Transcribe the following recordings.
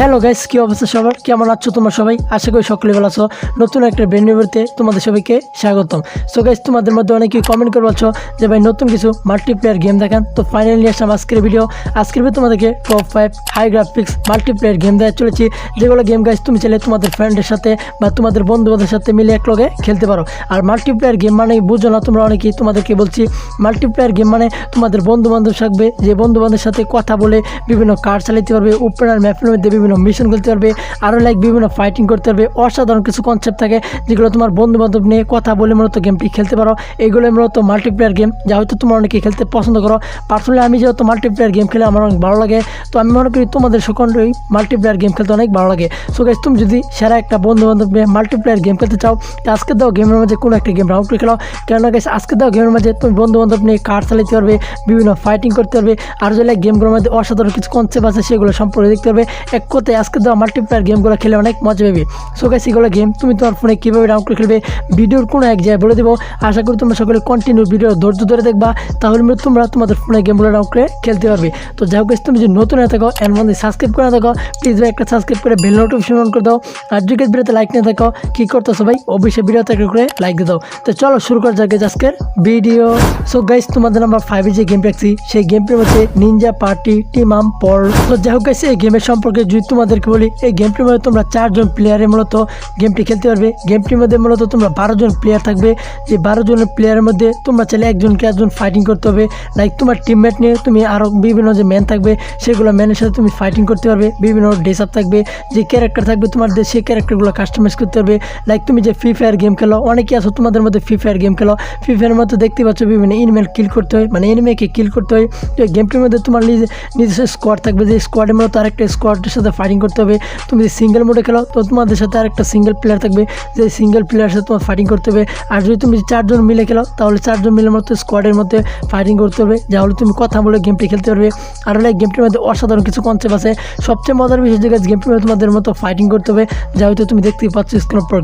Hello guys কি অবস্থা সবার? কেমন আছো তোমরা সবাই? আশা করি সকলে ভালো আছো। নতুন একটা বেনিউতে তোমাদের সবাইকে স্বাগতম। সো গাইস তোমাদের মধ্যে অনেকে কমেন্ট করে বলছো যে ভাই নতুন কিছু মাল্টিপ্লেয়ার গেম দেখান। তো ফাইনালি আসলাম আজকের ভিডিও আজকের ভিডিও তোমাদেরকে top five high graphics multiplayer game দেওয়া চলেছি। যেগুলো গেম গাইস তুমি চাইলে তোমাদের ফ্রেন্ডের সাথে বা তোমাদের বন্ধুদের সাথে মিলে এক লগে খেলতে পারো। আর মাল্টিপ্লেয়ার গেম মানে বুঝো না তোমরা অনেকেই, তোমাদেরকে বলছি মাল্টিপ্লেয়ার গেম মানে তোমাদের বন্ধু বান্ধব থাকবে, যে বন্ধু বান্ধবের সাথে কথা বলে বিভিন্ন কার্ড চালাতে পারবে ওপেনার ম্যাপের মধ্যে বিভিন্ন মিশন করতে পারবে আরও লাইক বিভিন্ন ফাইটিং করতে পারবে, অসাধারণ কিছু কনসেপ্ট থাকে যেগুলো তোমার বন্ধু বান্ধব নিয়ে কথা বলে মূলত গেমটি খেলতে পারো। এইগুলো মূলত মাল্টিপ্লেয়ার গেম যা হয়তো তোমার অনেকে খেলতে পছন্দ করো। পার্সোনালি আমি যেহেতু মাল্টিপ্লেয়ার গেম খেলে আমার অনেক ভালো লাগে, তো আমি মনে করি তোমাদের সকলেই মাল্টিপ্লেয়ার গেম খেলতে অনেক ভালো লাগে। সো গাইস তুমি যদি সেরা একটা বন্ধু বান্ধব নিয়ে মাল্টিপ্লেয়ার গেম খেলতে চাও আজকে দাও গেমের মাঝে কোনো একটা গেম রাউন্ড খেলাও কেননা গাইস আজকে দাও গেমের মাঝে তুমি বন্ধু বান্ধব নিয়ে কার চালাতে পারবে, বিভিন্ন ফাইটিং করতে পারবে, আর যদি গেমগুলোর মধ্যে অসাধারণ কিছু কনসেপ্ট আছে, সেগুলো সম্পর্কে দেখতে পারবে। এক কথায় আজকে দেওয়া মাল্টিপ্লেয়ার গেমগুলো খেলে অনেক মজা পাবে। সো গাইস এগুলো গেম তুমি তোমার ফোনে কীভাবে ডাউনলোড করে খেলবে ভিডিওর কোনো এক জায়গায় বলে দেবো। আশা করি তোমরা সকলে কন্টিনিউ ভিডিও ধৈর্য ধরে দেখবা তাহলে তোমরা তোমাদের ফোনে গেমগুলো ডাউনলোড করে খেলতে পারবে। তো যাই হোক তুমি যদি নতুন হয়ে থাকো এর মধ্যে সাবস্ক্রাইব করে না থাকো প্লিজ ভাই একটা সাবস্ক্রাইব করে বেল নোটিফিকেশন অন করে দাও। আর যদি ভিডিওতে লাইক নিয়ে থাকো কী করতো সবাই অবশ্যই একটা করে লাইক দিয়ে দাও। তো চলো শুরু করা যাক আজকের ভিডিও সো গাইস তোমাদের নাম্বার ফাইভে যে গেম রাখছি সেই গেমটির মধ্যে নিনজা পার্টি টিম আম পল তো যাই হোক guys, এই গেমের সম্পর্কে যদি তোমাদেরকে বলি, এই গেমটির মধ্যে তোমরা চারজন প্লেয়ারে মূলত গেমটি খেলতে পারবে। গেমটির মধ্যে মূলত তোমরা বারো জন প্লেয়ার থাকবে। যে বারো জনের প্লেয়ারের মধ্যে তোমরা চাইলে একজনকে একজন ফাইটিং করতে হবে। লাইক তোমার টিমমেট নিয়ে তুমি আরও বিভিন্ন যে ম্যান থাকবে, সেগুলো ম্যানের সাথে তুমি ফাইটিং করতে পারবে। বিভিন্ন ড্রেস আপ থাকবে, যে ক্যারেক্টার থাকবে তোমার সেই ক্যারেক্টারগুলো কাস্টমাইজ করতে পারবে। লাইক তুমি যে ফ্রি ফায়ার গেম খেলো অনেকে আছো তোমাদের মধ্যে ফ্রি ফায়ার গেম খেলো। ফ্রি ফায়ারের মধ্যে দেখতে পাচ্ছ বিভিন্ন ইনমেল কিল করতে হয় মানে এনিমেকে কিল করতে হয়। তো গেমটির মধ্যে তোমার নিজে নিজস্ব স্কোয়াড থাকবে। যে স্কোয়াডের মধ্যে আরেকটা স্কোয়াডের সাথে ফাইটিং করতে হবে। তুমি যদি সিঙ্গেল মোডে খেলো, তো তোমাদের সাথে আর একটা সিঙ্গেল প্লেয়ার থাকবে। যে সিঙ্গেল প্লেয়ারের সাথে তোমার ফাইটিং করতে হবে। আর যদি তুমি চারজন মিলে খেলো, তাহলে চারজন মিলের মতো স্কোয়াডের মধ্যে ফাইটিং করতে হবে। যাহলে তুমি কথা বলে গেমটি খেলতে পারবে। আর লাইক গেমটির মধ্যে অসাধারণ কিছু কনসেপ্ট আছে। সবচেয়ে মজার বিষয় যে গেমটির মধ্যে তোমাদের মতো ফাইটিং করতে হবে। যা হয়তো তুমি দেখতেই পাচ্ছ স্ক্রিন পর।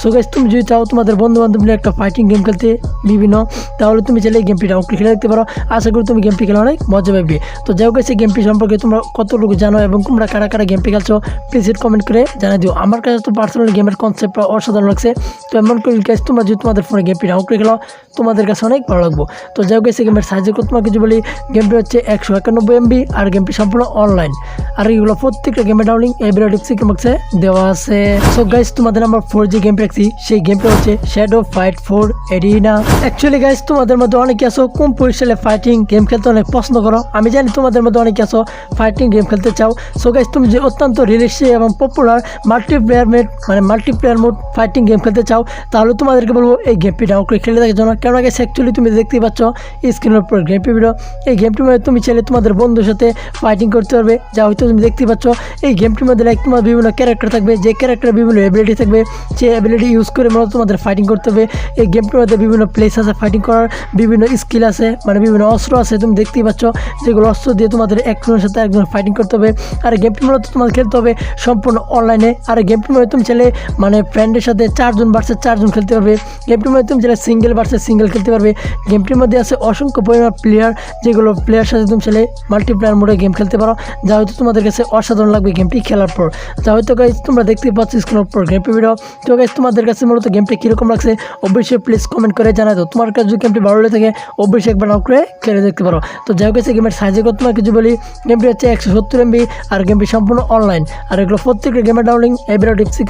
সো গাইস তুমি যদি চাও তোমাদের বন্ধু বান্ধব মিলে একটা ফাইটিং গেম খেলতে, বিভিন্ন, তাহলে তুমি চাইলে এই গেমটি ডাউনলোড খেলে দেখতে পারো। আশা করি তুমি গেমটি খেলে অনেক মজা পাবে। তো যাই হোক এই গেমটি সম্পর্কে তোমরা কতটুকু জানো এবং তোমরা কারা কারা গেমটি খেলছো প্লিজ কমেন্ট করে জানিয়ে দিও। আমার কাছে তো পার্সোনালি গেমের কনসেপ্ট অসাধারণ লাগছে। তো এমন করে গাইস তোমরা যদি তোমাদের ফোনে গেমটি ডাউনলোড করে খেলো, তোমাদের কাছে অনেক ভালো লাগবো। তো যাই হোক এই গেমের সাইজের কথা তোমাকে কিছু বলি গেমটি হচ্ছে একশো একানব্বই এমবি আর গেমটি সম্পূর্ণ অনলাইন আর এইগুলো প্রত্যেকটা গেমের ডাউনলিং এই ভিডিও ডিসক্রিপশন দেওয়া আছে। সো গাইস তোমাদের নাম্বার ফোর যে গেম রাখছি সেই গেমটা হচ্ছে shadow fight four arena actually guys তোমাদের মধ্যে অনেকে আছো, কম পরিসরে ফাইটিং গেম খেলতে অনেক পছন্দ করো। আমি জানি তোমাদের মধ্যে অনেকে আছো ফাইটিং গেম খেলতে চাও। সো গাইস তুমি যে অত্যন্ত রিলিশি এবং পপুলার মাল্টিপ্লেয়ার মেড মানে মাল্টিপ্লেয়ার মোড ফাইটিং গেম খেলতে চাও, তাহলে তোমাদেরকে বলব এই গেমটি ডাউনলোড করে খেলে দেখার জন্য কেন গেছে অ্যাকচুয়ালি তুমি দেখতেই পাচ্ছ স্ক্রিনের উপর গেমটি ভিডিও এই গেমটির মধ্যে তুমি চাইলে তোমাদের বন্ধুর সাথে ফাইটিং করতে পারবে। যা হয়তো তুমি দেখতে পাচ্ছ, এই গেমটির মধ্যে লাইক তোমার বিভিন্ন ক্যারেক্টার থাকবে, যে ক্যারেক্টার বিভিন্ন এবিলিটি থাকবে সেই এবিলিটি ইউজ করে মূলত তোমাদের ফাইটিং করতে হবে। এই গেমটির মধ্যে বিভিন্ন প্লেস আছে ফাইটিং করার, বিভিন্ন স্কিল আছে মানে বিভিন্ন অস্ত্র আছে, তুমি দেখতেই পাচ্ছ, যেগুলো অস্ত্র দিয়ে তোমাদের একজনের সাথে একজন ফাইটিং করতে হবে। আর গেমটি মূলত তোমাদের খেলতে হবে সম্পূর্ণ অনলাইনে আর গেমটির মধ্যে তুমি চাইলে মানে ফ্রেন্ডের সাথে চারজন ভার্সেস চারজন খেলতে পারবে। গেমটির মধ্যে তুমি চাইলে সিঙ্গেল ভার্সেস সিঙ্গেল খেলতে পারবে। গেমটির মধ্যে আছে অসংখ্য পরিমাণ প্লেয়ার যেগুলো প্লেয়ার সাথে তুমি চাইলে মাল্টিপ্লেয়ার মোডে গেম খেলতে পারো। যা হয়তো তোমাদের কাছে অসাধারণ লাগবে গেমটি খেলার পর। যা হয়তো গাইজ তোমরা দেখতে পাচ্ছ স্ক্রিনের পর গেমটি ভিডিও তো গাইজ তোমাদের কাছে মূলত গেমটি কীরকম লাগছে অবশ্যই প্লিজ কমেন্ট করে জানাই দাও। তোমার কাছে যদি গেমটি ভালো লেগে থাকে, অবশ্যই একবার নাও করে খেলে দেখতে পারো। তো যাই হোক গেমের সাইজের কথা তোমার কিছু বলি গেমটি হচ্ছে একশো সত্তর এমবি আর গেমটি সম্পূর্ণ অনলাইন আর এগুলো প্রত্যেকটা গেমের ডাউনলিং এই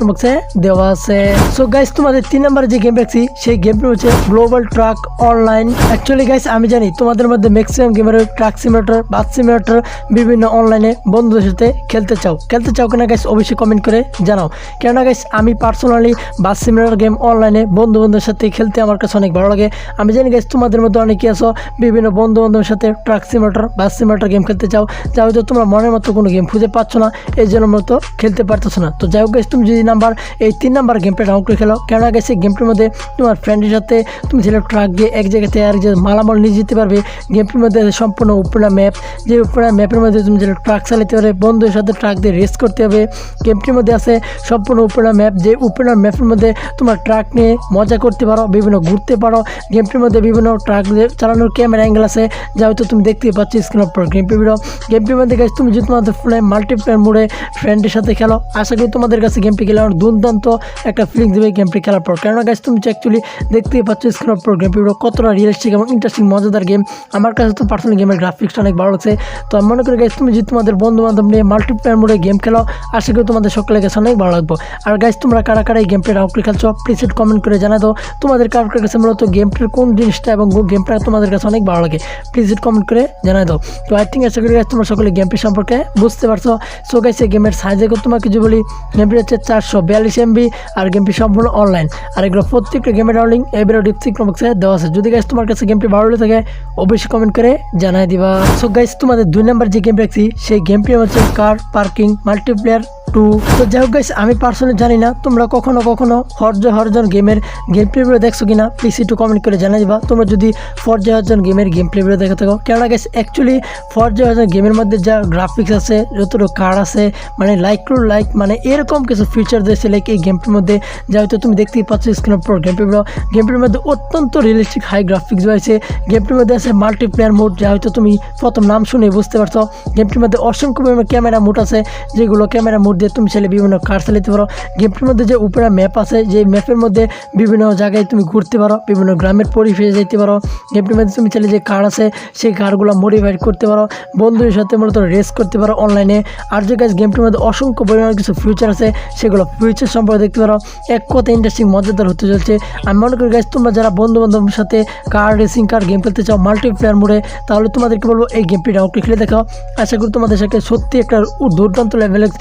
বক্সে দেওয়া আছে। সো গাইস তোমাদের তিন নম্বরে যে গেম রাখছি সেই গেমটি হচ্ছে global truck online actually guys আমি জানি তোমাদের মধ্যে ম্যাক্সিমাম গেমের ট্রাক সিমিলেটর বাস সিমিলেটর বিভিন্ন অনলাইনে বন্ধুদের সাথে খেলতে চাও। খেলতে চাও কিনা গাইস অবশ্যই কমেন্ট করে জানাও। কেননা গাইস আমি পার্সোনালি বাস সিমিলেটর গেম অনলাইনে বন্ধু বান্ধবের সাথে খেলতে আমার কাছে অনেক ভালো লাগে। আমি জানি গাইস তোমাদের মধ্যে অনেকে আছো, বিভিন্ন বন্ধু বান্ধবের সাথে truck simulator bus simulator game খেলতে চাও। যা হয়তো তোমরা মনের মতো কোনো গেম খুঁজে পাচ্ছ না এই জন্য মতো খেলতে পারতেছো না। তো যাই হোক তুমি যদি নাম্বার এই তিন নাম্বার গেমটা ডাউনলোড করে খেলো, কেননা গেছে গেমটির মধ্যে তোমার ফ্রেন্ডের সাথে তুমি ছেলে ট্রাক দিয়ে এক জায়গা থেকে আর যে মালামাল নিয়ে যেতে পারবে। গেমটির মধ্যে সম্পূর্ণ উপরা ম্যাপ যে উপরা ম্যাপের মধ্যে তুমি যেটা ট্রাক চালাতে পারবে বন্ধুদের সাথে ট্রাক দিয়ে রেস করতে হবে। গেমটির মধ্যে আছে সম্পূর্ণ উপরা ম্যাপ যে উপরা ম্যাপের মধ্যে তোমার ট্রাক নিয়ে মজা করতে পারো, বিভিন্ন ঘুরতে পারো। গেমটির মধ্যে বিভিন্ন ট্রাক চালানোর ক্যামেরা অ্যাঙ্গেল আছে, যা হয়তো তুমি দেখতে পাচ্ছ স্ক্রিনের উপর গেমটি ভিডিও গেমটির মধ্যে গেছে তুমি যদি তোমাদের ফোনে মাল্টিপ্লেয়ার প্লেয়ার মোডে ফ্রেন্ডের সাথে খেলো। আশা করি তোমাদের কাছে গেমটি খেলে আমার দুর্দান্ত একটা ফিলিং দেবে গেমটি খেলার পর। কেননা গাছ তুমি অ্যাকচুয়ালি দেখতেই পাচ্ছ স্ক্রিনের পর গেমটি কতটা রিয়েলিস্টিক এবং ইন্টারেস্টিং মজাদার গেম আমার কাছে তো পার্সোনাল গেমের গ্রাফিক্সটা অনেক ভালো লাগছে। তো আমি মনে করি গাইজ তুমি যদি তোমাদের বন্ধু বান্ধব নিয়ে মাল্টিপ্লেয়ার মোডে গেম খেলো, আশা করি তোমাদের সকলের কাছে অনেক ভালো লাগবে। আর গাইজ তোমরা কারা কারা এই গেমটা ডাউট করে খেলছো প্লিজ কমেন্ট করে জানা দাও। তোমাদের কার কাছে মূলত গেমটার কোন জিনিসটা এবং গেমটা তোমাদের কাছে অনেক ভালো লাগে প্লিজ কমেন্ট করে জানাই দাও। তো আই থিঙ্ক আশা করি guys, তোমরা সকলে গেমটি সম্পর্কে বুঝতে পারছ। সো গাইস এই গেমের সাইজে তোমাকে কিছু বলি গেমটি হচ্ছে চারশো বিয়াল্লিশ এমবি আর গেমটি সম্পূর্ণ অনলাইন আর এগুলো প্রত্যেকটা গেমের ডাউনলিং এই ভিডিও বক্সে দেওয়া আছে। যদি গাইস তোমার কাছে গেমটি ভালো লেগে থাকে, অবশ্যই কমেন্ট করে জানাই দিবা। সো গাইস তোমাদের দুই নাম্বার যে গেম রাখছি সেই গেমটি হচ্ছে কার পার্কিং মাল্টিপ্লেয়ার টু। তো যাই হোক আমি পার্সোনালি জানি না, তোমরা কখনো কখনো হরজ হরজন গেমের গেম প্লে ভিডিও দেখছ কিনা? প্লিজ একটু কমেন্ট করে জানাই দিবা। তোমরা যদি ফরজ হরজন গেমের গেম প্লে ভিডিও দেখে থাকো। কেননা গাইস অ্যাকচুয়ালি ফরজ হরজন গেমের মধ্যে যা গ্রাফিক্স আছে, যতটুকু কার্ড আছে মানে লাইক টু লাইক মানে এরকম কিছু ফিচার দিয়েছে লাইক এই গেমটির মধ্যে, যা হয়তো তুমি দেখতেই পাচ্ছ স্ক্রিনের পর গেম প্লে ভিডিও গেমটির মধ্যে অত্যন্ত রিয়েলিস্টিক হাই গ্রাফিক্স রয়েছে। গেমটির মধ্যে আছে মাল্টিপ্লেয়ার মোড যা হয়তো তুমি প্রথম নাম শুনে বুঝতে পারছ। গেমটির মধ্যে অসংখ্য ক্যামেরা মোড আছে, যেগুলো ক্যামেরা মোড দিয়ে তুমি চাইলে বিভিন্ন কার চালাতে পারো। গেমটির মধ্যে যে উপরে ম্যাপ আছে, যে ম্যাপের মধ্যে বিভিন্ন জায়গায় তুমি ঘুরতে পারো, বিভিন্ন গ্রামের পরিবেশে যেতে পারো। গেমটির মধ্যে তুমি চাইলে যে কার আছে, সেই কারগুলো মডিফাই করতে পারো। বন্ধুদের সাথে মূলত রেস করতে পারো অনলাইনে আর যে কাজ গেমটির মধ্যে অসংখ্য পরিমাণে কিছু ফিউচার আছে, সেগুলো ফিউচার সম্পর্কে দেখতে পারো। এক কথা ইন্টারেস্টিং মজাদার হতে চলছে। আমি মনে করি গাছ তোমরা যারা বন্ধু বান্ধবের সাথে কার রেসিং কার গেম খেলতে চাও মাল্টিপ্লেয়ার মোডে তাহলে তোমাদেরকে বলব এই গেমটি ডাউনলোড খেলে দেখাও। আশা করি তোমাদের সাথে সত্যি একটা দুর্দান্ত লেভেলের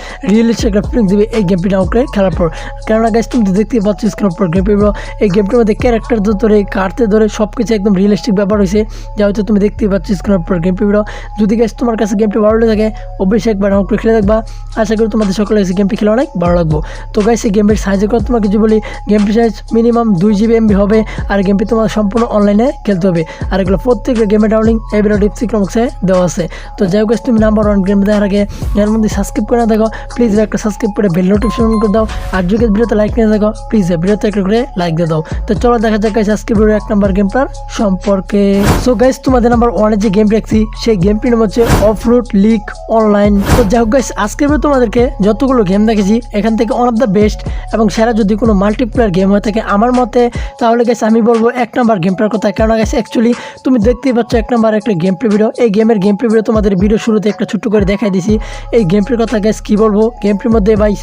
রিয়েলিস্টিক একটা ফিলিং দিবে এই গেমটি ডাউনলোড খেলার পর। কেননা গাছ তুমি তো দেখতেই পাচ্ছ স্ক্রিনের পর গেমটি এই গেমটির মধ্যে ক্যারেক্টার ধরে কাটতে ধরে সব কিছু একদম রিয়েলিস্টিক ব্যাপার হয়েছে যা হয়তো তুমি দেখতেই পাচ্ছ স্ক্রিনের পর গেমটি ভিডিও যদি গাছ তোমার কাছে গেমটি ভালো লেগে থাকে, অবশ্যই একবার ডাউনলোড খেলে দেখবা। আশা করি তোমাদের সকলের কাছে গেমটি খেলে অনেক ভালো লাগবো। তো গাইস এই গেমের সাইজের কথা তোমাকে কিছু বলি গেমটি সাইজ মিনিমাম দুই জিবি এমবি হবে, আর গেমটি তোমার সম্পূর্ণ অনলাইনে খেলতে হবে। আর এগুলো প্রত্যেকটা গেমের ডাউনলিং এই ভিডিও ডিসক্রিপশন দেওয়া আছে। তো যাই হোক তুমি নাম্বার ওয়ান গেম দেখার আগে এর মধ্যে সাবস্ক্রাইব করে না দেখো প্লিজ একটা সাবস্ক্রাইব করে বেল নোটিফিকেশন করে দাও। আর যদি ভিডিওতে লাইক নিয়ে দেখো প্লিজ ভিডিওতে একটা করে লাইক দিয়ে দাও। তো চলো দেখা যাক গাইস আজকে ভিডিও এক নাম্বার গেমটার সম্পর্কে। সো গাইস তোমাদের নাম্বার ওয়ানে যে গেম রাখছি সেই গেমটির নাম হচ্ছে অফ রোড লিগ অনলাইন তো যাই হোক গাইস আজকে ভিডিও তোমাদেরকে যতগুলো গেম দেখেছি, এখান থেকে ওয়ান অফ দ্য বেস্ট এবং সেরা যদি কোনো মাল্টিপ্লেয়ার গেম হয়ে থাকে আমার মতে, তাহলে গেছে আমি বলব এক নাম্বার গেমটার কথা। কেন গেছে অ্যাকচুয়ালি তুমি দেখতেই পাচ্ছ এক নাম্বার একটা গেম প্লে ভিডিও এই গেমের গেম প্লে ভিডিও তোমাদের ভিডিও শুরুতে একটা ছোট্ট করে দেখাই দিছি। এই গেম প্লের কথা গ্যাস কী বলব? গেম প্লের মধ্যে ভাই,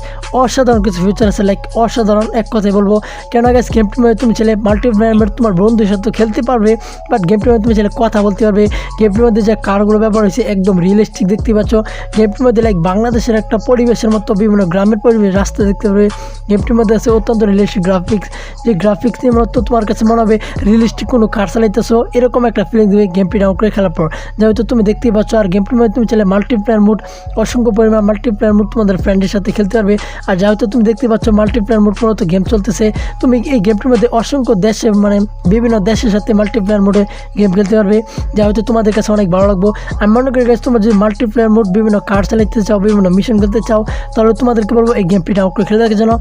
অসাধারণ কিছু ফিচার আছে লাইক অসাধারণ এক কথাই বলব। কেন গ্যাস গেম প্লের মধ্যে তুমি ছেলে মাল্টিপ্লেয়ার তোমার বন্ধুদের সাথে খেলতে পারবে বাট গেম প্লের মধ্যে তুমি ছেলে কথা বলতে পারবে। গেম প্লের মধ্যে যে কারগুলো ব্যবহার হয়েছে একদম রিয়েলিস্টিক দেখতে পাচ্ছ। গেমটির মধ্যে লাইক বাংলাদেশের একটা পরিবেশের মতো বিভিন্ন গ্রামের পরিবেশ রাস্তা দেখতে পারবে। গেমটির মধ্যে আছে অত্যন্ত রিয়েলিস্টিক গ্রাফিক্স যে গ্রাফিক্স নিয়ে মূলত তোমার কাছে মনে হবে রিয়েলিস্টিক কোনো কার চালাইতেছো, এরকম একটা ফিলিং দেবে গেমটি ডাউন করে খেলার পর। যেহেতু তুমি দেখতেই পাচ্ছ, আর গেমটির মধ্যে তুমি চাইলে মাল্টিপ্লেয়ার মুড অসংখ্য পরিমাণ মাল্টিপ্লেয়ার মুড তোমাদের ফ্রেন্ডের সাথে খেলতে পারবে। আর যেহেতু তুমি দেখতে পাচ্ছ মাল্টিপ্লেয়ার মুড মূলত গেম চলতেছে। তুমি এই গেমটির মধ্যে অসংখ্য দেশে মানে বিভিন্ন দেশের সাথে মাল্টিপ্লেয়ার মোডে গেম খেলতে পারবে। যা হয়তো তোমাদের কাছে অনেক ভালো লাগবো। আমি মনে করি গাছ তোমরা যদি মাল্টিপ্লেয়ার মোড বিভিন্ন কার্ড চালাতে চাও, বিভিন্ন মিশন খেলতে চাও, তাহলে তোমাদেরকে বলব এই গেমটি ডাউন করে খেলে দেখার জন্য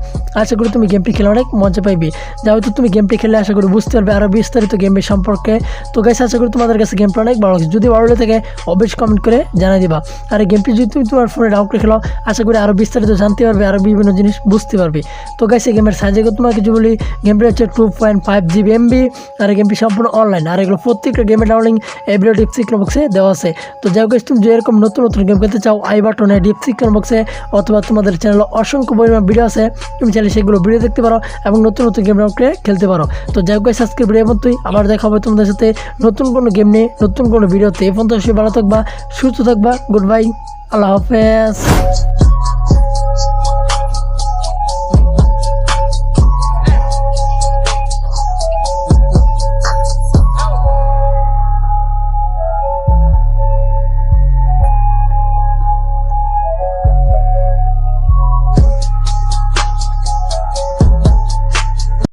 আশা করি তুমি গেমটি খেলে অনেক মজা পাইবে। যা হয়তো তুমি গেমটি খেলে আশা করি বুঝতে পারবে আরও বিস্তারিত গেমের সম্পর্কে। তো গাইস আশা করি তোমাদের কাছে গেমটা অনেক ভালো লাগছে। যদি ভালো লেগে থাকে, অবশ্যই কমেন্ট করে জানিয়ে দিবা। আর এই গেমটি যদি তুমি তোমার ফোনে ডাউন করে খেলো, আশা করি আরও বিস্তারিত জানতে পারবে আরও বিভিন্ন জিনিস বুঝতে পারবে। তো গাইস এই গেমের সাইজে তোমার কিছু বলি গেমটি হচ্ছে two point five GB MB আর গেমটি সম্পূর্ণ অনলাইন আর এগুলো প্রত্যেকটা গেমের ডাউনলিং এই ভিডিও বক্সে দেওয়া আছে। তো যাই হোক তুমি যে এরকম নতুন নতুন গেম খেলতে চাও আই বাটনে ডিপসিকন বক্সে অথবা তোমাদের চ্যানেলে অসংখ্য পরিমাণ ভিডিও আছে, তুমি চাইলে সেগুলো ভিডিও দেখতে পারো এবং নতুন নতুন গেম ডাউন করে খেলতে পারো। তো যাই হোক আজকে ভিডিও মতোই আবার দেখা হবে তোমাদের সাথে নতুন কোনো গেম নিয়ে, নতুন কোনো ভিডিওতে এই পর্যন্ত ভালো থাকবা, সুস্থ থাকবা গুড বাই আল্লাহ হাফেজ।